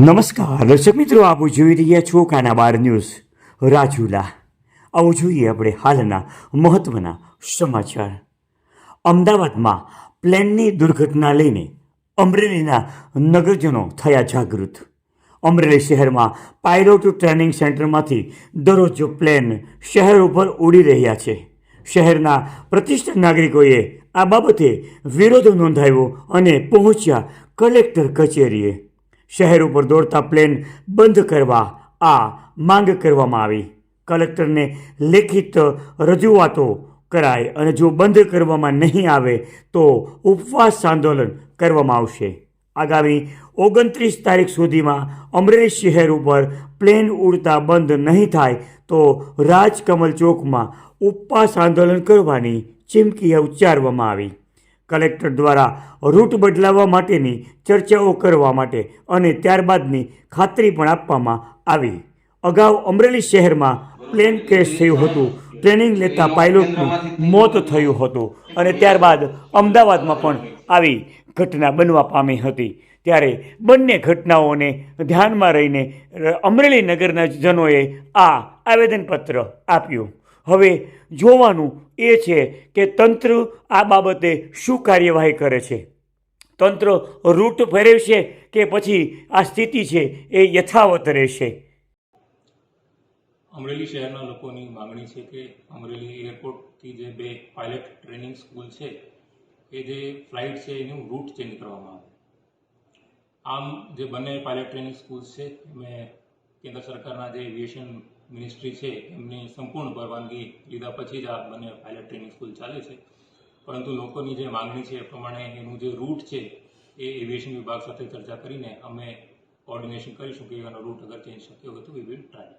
નમસ્કાર, દર્શક મિત્રો, આપ જોઈ રહ્યા છો કાના બાર ન્યૂઝ. રાજુલા. આવો જોઈએ આપણે હાલના મહત્વના સમાચાર. અમદાવાદમાં પ્લેનની દુર્ઘટના લઈને અમરેલીના નગરજનો થયા જાગૃત. અમરેલી શહેરમાં પાયલોટ ટ્રેનિંગ સેન્ટરમાંથી દરરોજ પ્લેન શહેર ઉપર ઉડી રહ્યા છે. શહેરના પ્રતિષ્ઠિત નાગરિકોએ આ બાબતે વિરોધ નોંધાવ્યો અને પહોંચ્યા કલેક્ટર કચેરીએ. શહેર ઉપર દોડતા પ્લેન બંધ કરવા આ માંગ કરવામાં આવી. કલેક્ટરને લેખિત રજૂઆતો કરાય અને જો બંધ કરવામાં નહીં આવે તો ઉપવાસ આંદોલન કરવામાં આવશે. આગામી ઓગણત્રીસ તારીખ સુધીમાં અમરેલી શહેર ઉપર પ્લેન ઉડતા બંધ નહીં થાય તો રાજકમલ ચોકમાં ઉપવાસ આંદોલન કરવાની ચીમકી ઉચ્ચારવામાં આવી. કલેક્ટર દ્વારા રૂટ બદલાવવા માટેની ચર્ચાઓ કરવા માટે અને ત્યારબાદની ખાતરી પણ આપવામાં આવી. અગાઉ અમરેલી શહેરમાં પ્લેન ક્રેશ થયું હતું. ટ્રેનિંગ લેતા પાયલોટનું મોત થયું હતું અને ત્યારબાદ અમદાવાદમાં પણ આવી ઘટના બનવા પામી હતી. ત્યારે બંને ઘટનાઓને ધ્યાનમાં રહીને અમરેલી નગરના જનોએ આ આવેદનપત્ર આપ્યું. હવે જોવાનું એ છે કે તંત્ર આ બાબતે શું કાર્યવાહી કરે છે? તંત્ર રૂટ ફેરવશે કે પછી આ સ્થિતિ છે એ યથાવત રહેશે? અમરેલી શહેરના લોકોની માગણી છે કે અમરેલી એરપોર્ટથી જે બે પાયલટ ટ્રેનિંગ સ્કૂલ છે, એ જે ફ્લાઇટ છે એનું રૂટ ચેન્જ કરવામાં આવે. આમ જે બંને પાયલટ ટ્રેનિંગ સ્કૂલ છે, એમાં કેન્દ્ર સરકારના જે એવિએશન મિનિસ્ટ્રી છે, એમની સંપૂર્ણ પરવાનગી લીધા પછી જ આ બંને પાયલટ ટ્રેનિંગ સ્કૂલ ચાલે છે. પરંતુ લોકોની જે માંગણી છે એ પ્રમાણે એનું જે રૂટ છે, એ એવિએશન વિભાગ સાથે ચર્ચા કરીને અમે કોર્ડિનેશન કરીશું કે એનો રૂટ અગર ચેન્જ શક્ય હોય તો વી વિલ ટ્રાય